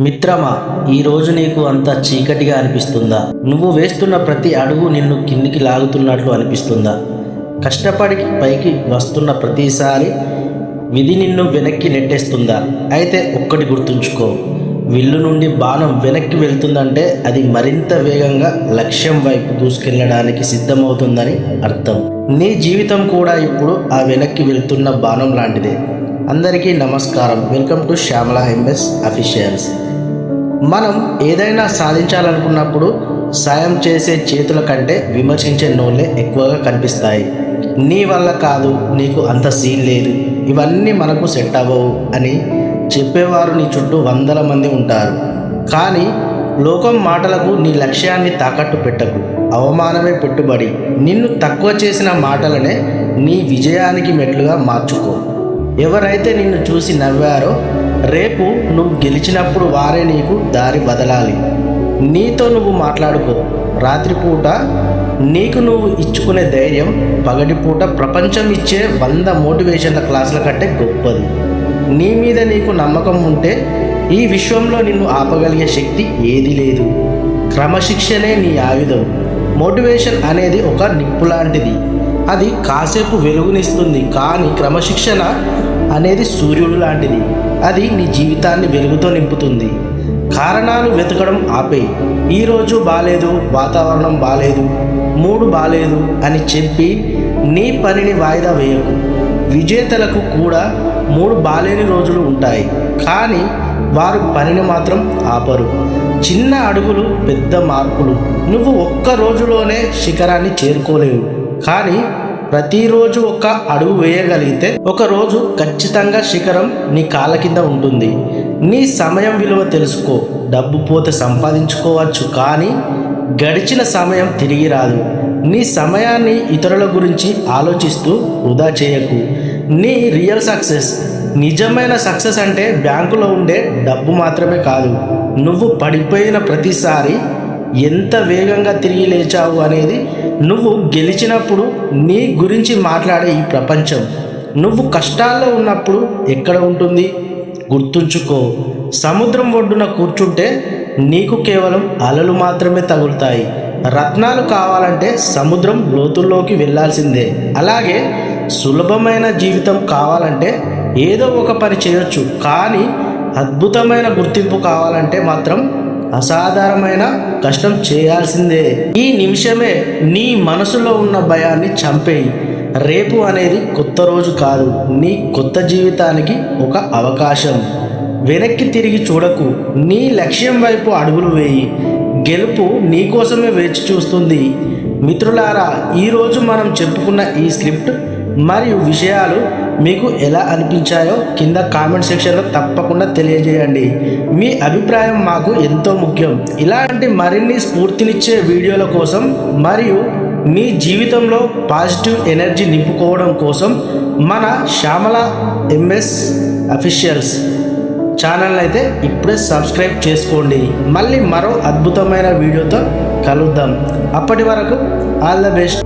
మిత్రమా ఈరోజు నీకు అంత చీకటిగా అనిపిస్తుందా? నువ్వు వేస్తున్న ప్రతి అడుగు నిన్ను కిందికి లాగుతున్నట్లు అనిపిస్తుందా? కష్టపడి పైకి వస్తున్న ప్రతిసారి విధి నిన్ను వెనక్కి నెట్టేస్తుందా? అయితే ఒక్కటి గుర్తుంచుకో విల్లు నుండి బాణం వెనక్కి వెళ్తుందంటే అది మరింత వేగంగా లక్ష్యం వైపు దూసుకెళ్ళడానికి సిద్ధమవుతుందని అర్థం. నీ జీవితం కూడా ఇప్పుడు ఆ వెనక్కి వెళ్తున్న బాణం లాంటిదే. అందరికీ నమస్కారం. Welcome to Shyamala MS officials. మనం ఏదైనా సాధించాలనుకున్నప్పుడు సాయం చేసే చేతుల కంటే విమర్శించే నోళ్ళే ఎక్కువగా కనిపిస్తాయి. నీ వల్ల కాదు నీకు అంత సీన్ లేదు ఇవన్నీ మనకు సెట్ అవ్వవు అని చెప్పేవారు నీ చుట్టూ వందల మంది ఉంటారు. కానీ లోకం మాటలకు నీ లక్ష్యాన్ని తాకట్టు పెట్టకు అవమానమే పెట్టుబడి. నిన్ను తక్కువ చేసిన మాటలనే నీ విజయానికి మెట్లుగా మార్చుకో. ఎవరైతే నిన్ను చూసి నవ్వారో రేపు నువ్వు గెలిచినప్పుడు వారే నీకు దారి బదలాలి నీతో నువ్వు మాట్లాడుకో. రాత్రిపూట నీకు నువ్వు ఇచ్చుకునే ధైర్యం పగటిపూట ప్రపంచం ఇచ్చే వంద మోటివేషన్ల క్లాసుల కంటే గొప్పది. నీ మీద నీకు నమ్మకం ఉంటే ఈ విశ్వంలో నిన్ను ఆపగలిగే శక్తి ఏది లేదు. క్రమశిక్షణే నీ ఆయుధం. మోటివేషన్ అనేది ఒక నిప్పు లాంటిది. అది కాసేపు వెలుగునిస్తుంది కానీ క్రమశిక్షణ అనేది సూర్యుడు లాంటిది. అది నీ జీవితాన్ని వెలుగుతో నింపుతుంది. కారణాలు వెతకడం ఆపేయి ఈరోజు బాలేదు వాతావరణం బాలేదు మూడు బాలేదు అని చెప్పి నీ పనిని వాయిదా వేయకు. విజేతలకు కూడా మూడు బాలేని రోజులు ఉంటాయి. కానీ వారు పనిని మాత్రం ఆపరు. చిన్న అడుగులు పెద్ద మార్పులు. నువ్వు ఒక్క రోజులోనే శిఖరాన్ని చేరుకోలేవు. కానీ ప్రతిరోజు ఒక అడుగు వేయగలిగితే ఒక రోజు ఖచ్చితంగా శిఖరం నీ కాళ్ళ కింద ఉంటుంది. నీ సమయం విలువ తెలుసుకో. డబ్బు పోతే సంపాదించుకోవచ్చు కానీ గడిచిన సమయం తిరిగి రాదు. నీ సమయాన్ని ఇతరుల గురించి ఆలోచిస్తూ వృధా చేయకు. నీ రియల్ సక్సెస్ నిజమైన సక్సెస్ అంటే బ్యాంకులో ఉండే డబ్బు మాత్రమే కాదు. నువ్వు పడిపోయిన ప్రతిసారి ఎంత వేగంగా తిరిగి లేచావు అనేది నువ్వు గెలిచినప్పుడు నీ గురించి మాట్లాడే ఈ ప్రపంచం. నువ్వు కష్టాల్లో ఉన్నప్పుడు ఎక్కడ ఉంటుంది? గుర్తుంచుకో. సముద్రం ఒడ్డున కూర్చుంటే నీకు కేవలం అలలు మాత్రమే తగులుతాయి. రత్నాలు కావాలంటే సముద్రం లోతుల్లోకి వెళ్ళాల్సిందే అలాగే సులభమైన జీవితం కావాలంటే ఏదో ఒక పని చేయొచ్చు. కానీ అద్భుతమైన గుర్తింపు కావాలంటే మాత్రం అసాధారణమైన కష్టం చేయాల్సిందే. ఈ నిమిషమే నీ మనసులో ఉన్న భయాన్ని చంపేయి. రేపు అనేది కొత్త రోజు కాదు. నీ కొత్త జీవితానికి ఒక అవకాశం. వెనక్కి తిరిగి చూడకు. నీ లక్ష్యం వైపు అడుగులు వేయి. గెలుపు నీకోసమే వేచి చూస్తుంది. మిత్రులారా ఈరోజు మనం చెప్పుకున్న ఈ స్క్రిప్ట్ మరియు విషయాలు మీకు ఎలా అనిపించాయో కింద కామెంట్ సెక్షన్లో తప్పకుండా తెలియజేయండి. మీ అభిప్రాయం మాకు ఎంతో ముఖ్యం. ఇలాంటి మరిన్ని స్ఫూర్తినిచ్చే వీడియోల కోసం మరియు మీ జీవితంలో పాజిటివ్ ఎనర్జీ నింపుకోవడం కోసం మన శ్యామల ఎంఎస్ అఫీషియల్స్ ఛానల్ అయితే ఇప్పుడే సబ్స్క్రైబ్ చేసుకోండి. మళ్ళీ మరో అద్భుతమైన వీడియోతో కలుద్దాం. అప్పటి వరకు ఆల్ ద బెస్ట్.